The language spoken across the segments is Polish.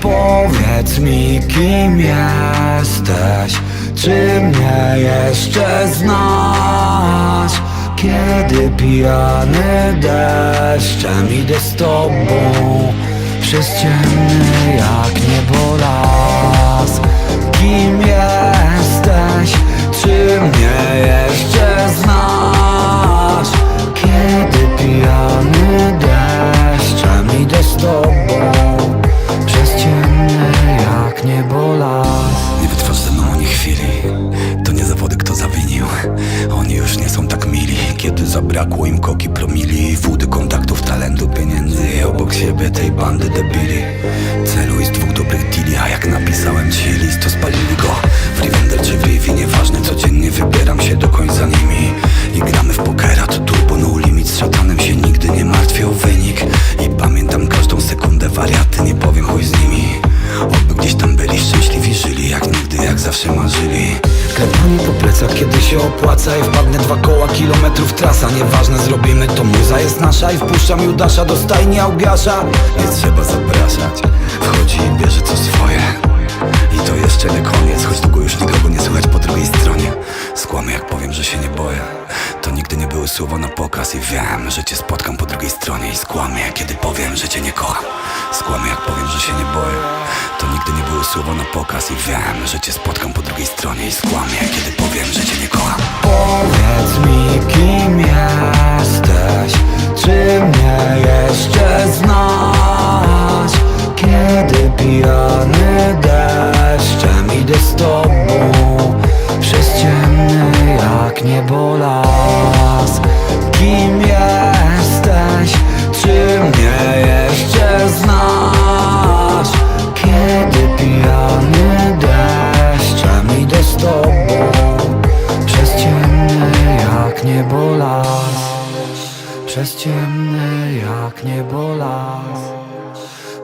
Powiedz mi kim jesteś? Czy mnie jeszcze znasz? Kiedy pijany deszczem idę z tobą Przez ciemny jak niebo las. Kim jesteś? Już nie są tak mili. Kiedy zabrakło im koki promili Wódy, kontaktów, talentu, pieniędzy obok siebie tej bandy debili. Celuj z dwóch dobrych deali A jak napisałem ci list to spalili go. W Rivendell czy Vivi Nieważne codziennie wybieram się do końca nimi. I gramy w pokera to turbo no limit Z szatanem się nigdy nie martwię o wynik. I pamiętam każdą sekundę wariaty Nie powiem chuj z nimi. Oby gdzieś tam byli szczęśliwi Żyli jak nigdy, jak zawsze marzyli Klepanie po plecach kiedy się opłaca I wpadnę dwa koła kilometrów trasa. Nieważne zrobimy to muza jest nasza I wpuszczam Judasza do stajni Augiasza. Nie trzeba zapraszać. Wchodzi i bierze co swoje. I to jeszcze nie koniec Choć długo już nikogo nie słychać po drugiej stronie. Skłamę jak powiem, że się nie boję. To nigdy nie były słowa na pokaz I wiem, że cię spotkam po drugiej stronie. I skłamię, kiedy powiem, że cię nie kocham. Skłamię jak powiem, że się nie boję były słowa na pokaz I wiem, że cię spotkam po drugiej stronie I skłamię, kiedy powiem, że cię nie kocham. Powiedz mi kim jesteś Czy mnie jeszcze znasz? Kiedy pijany deszczem idę z tobą Przez ciemny jak niebo niebo las Przez ciemny jak niebo las.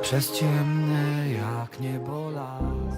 Przez ciemny jak niebo las